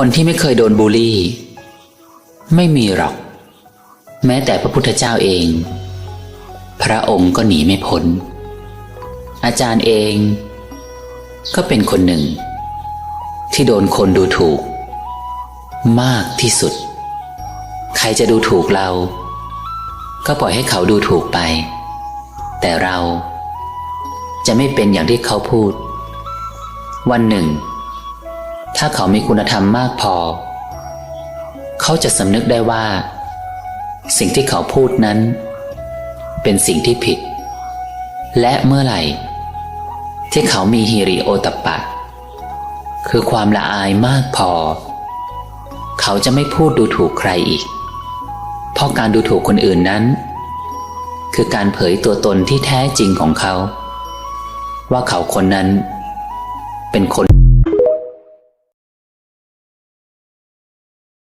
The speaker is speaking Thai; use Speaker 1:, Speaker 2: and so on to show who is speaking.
Speaker 1: คนที่ไม่เคยโดนบูลลี่ ไม่มีหรอก แม้แต่พระพุทธเจ้าเอง พระองค์ก็หนีไม่พ้น อาจารย์เอง ก็เป็นคนหนึ่ง ที่โดนคนดูถูก มากที่สุด ใครจะดูถูกเรา ก็ปล่อยให้เขาดูถูกไป แต่เราจะไม่เป็นอย่างที่เขาพูด วันหนึ่ง ถ้าเขามีคุณธรรมมากพอ เขาจะสำนึกได้ว่า สิ่งที่เขาพูดนั้น เป็นสิ่งที่ผิด และเมื่อไหร่ ที่เขามีฮิริโอตปปะ คือความละอายมากพอ เขาจะไม่พูดดูถูกใครอีก เพราะการดูถูกคนอื่นนั้น คือการเผยตัวตนที่แท้จริงของเขา ว่าเขาคนนั้น เป็นคน